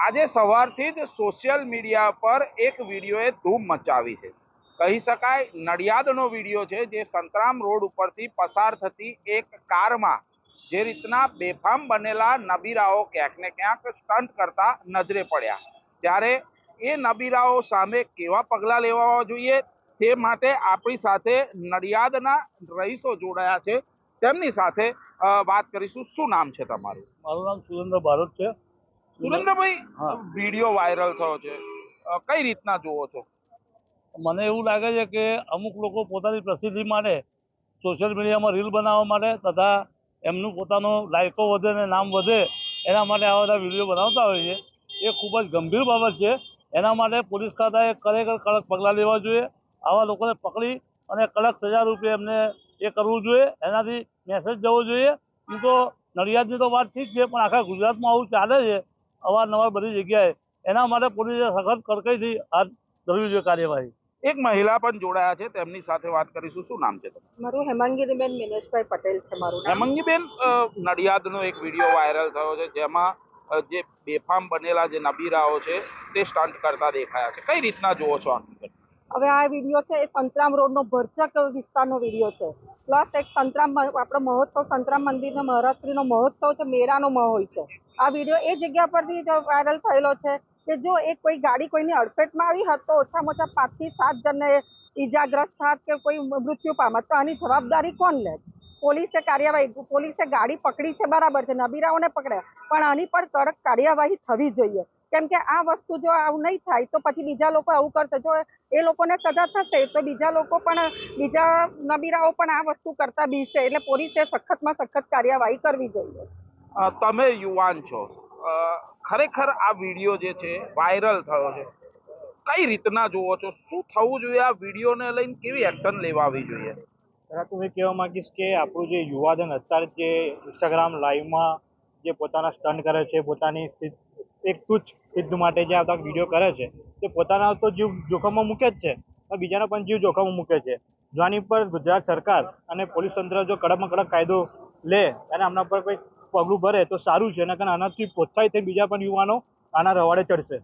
આજે સવારથી જ સોશિયલ મીડિયા પર એક વિડીયોએ ધૂમ મચાવી છે. કહી શકાય, નડિયાદનો વીડિયો છે જે સંતરામ રોડ ઉપરથી પસાર થતી એક કારમાં જે રીતના બેફામ બનેલા નબીરાઓ ક્યાંક ને ક્યાંક સ્ટન્ટ કરતા નજરે પડ્યા. ત્યારે એ નબીરાઓ સામે કેવા પગલાં લેવા જોઈએ? તે માટે આપણી સાથે નડિયાદના રહીશો જોડાયા છે. તેમની સાથે વાત કરીશું. શું નામ છે તમારું? મારું નામ સુરેન્દ્ર ભારત છે. સુરેન્દ્રભાઈ વીડિયો વાયરલ થયો છે. કઈ રીતના જુઓ છો? મને એવું લાગે છે કે અમુક લોકો પોતાની પ્રસિદ્ધિ માટે સોશિયલ મીડિયામાં રીલ બનાવવા માટે તથા એમનું પોતાનું લાયકો વધે ને નામ વધે એના માટે આવા બધા વીડિયો બનાવતા હોય છે. એ ખૂબ જ ગંભીર બાબત છે. એના માટે પોલીસ ખાતાએ ખરેખર કડક પગલાં લેવા જોઈએ. આવા લોકોને પકડી અને કડક સજા રૂપે એમને એ કરવું જોઈએ. એનાથી મેસેજ જવો જોઈએ. એ તો નડિયાદની તો વાત ઠીક છે પણ આખા ગુજરાતમાં આવું ચાલે છે. અવારનવાર બધી જગ્યાએ એના માટે પોલીસે સખત કડકાઈથી હાથ ધરવી જોઈએ કાર્યવાહી. એક મહિલા પણ જોડાયા છે તેમની સાથે વાત કરીશું. શું નામ છે મારું હેમાંગીરીબેન મિનેશભાઈ પટેલ છે મારું હેમાંગીબેન નડિયાદનો એક વીડિયો વાયરલ થયો છે જેમાં જે બેફામ બનેલા જે નબીરાઓ છે તે સ્ટન્ટ કરતા દેખાયા છે. કઈ રીતના જુઓ છો હવે આ વીડિયો છે એ સંતરામ રોડનો ભરચક વિસ્તારનો વીડિયો છે. પ્લસ એક સંતરામ આપણો મહોત્સવ, સંતરામ મંદિરનો નવરાત્રીનો મહોત્સવ છે, મેળાનો માહોલ છે. આ વીડિયો એ જગ્યા પરથી વાયરલ થયેલો છે કે જો એક કોઈ ગાડી કોઈની અડફેટમાં આવી હોત તો ઓછામાં ઓછા પાંચથી સાત જણને ઈજાગ્રસ્ત થાત કે કોઈ મૃત્યુ પામત. તો આની જવાબદારી કોણ લે? પોલીસે કાર્યવાહી, પોલીસે ગાડી પકડી છે બરાબર છે, નબીરાઓને પકડ્યા. પણ આની પર કડક કાર્યવાહી થવી જોઈએ. કેમ કે આ વસ્તુ જો આવું નહીં થાય તો પછી બીજા લોકો આવું કરશે. જો એ લોકોને સજા થશે તો બીજા લોકો પણ બીજા નબીરાઓ પણ આ વસ્તુ કરતા બીશે એટલે પોલીસે સખતમાં સખત કાર્યવાહી કરવી જોઈએ. તમે યુવાન છો. ખરેખર આ વીડિયો જે છે વાયરલ થયો છે. કઈ રીતના જુઓ છો? શું થવું જોઈએ? આ વિડીયોને લઈને કેવી એક્શન લેવાવી જોઈએ? પહેલાં તો હું એ કહેવા માંગીશ કે આપણું જે યુવાધન અત્યારે જે ઇન્સ્ટાગ્રામ લાઈવમાં જે પોતાના સ્ટન્ટ કરે છે પોતાની એક તુચ્છ યુદ્ધ માટે જે આવતા વીડિયો કરે છે, તે પોતાના તો જીવ જોખમમાં મૂકે જ છે, પણ બીજાનો પણ જીવ જોખમમાં મૂકે છે. જો આની પર ગુજરાત સરકાર અને પોલીસ તંત્ર જો કડકમાં કડક કાયદો લે, અને આમના પર કોઈ પગલું ભરે, તો સારું છે અને આનાથી પ્રોત્સાહિત થઈને બીજા પણ યુવાનો આના રવાડે ચડશે.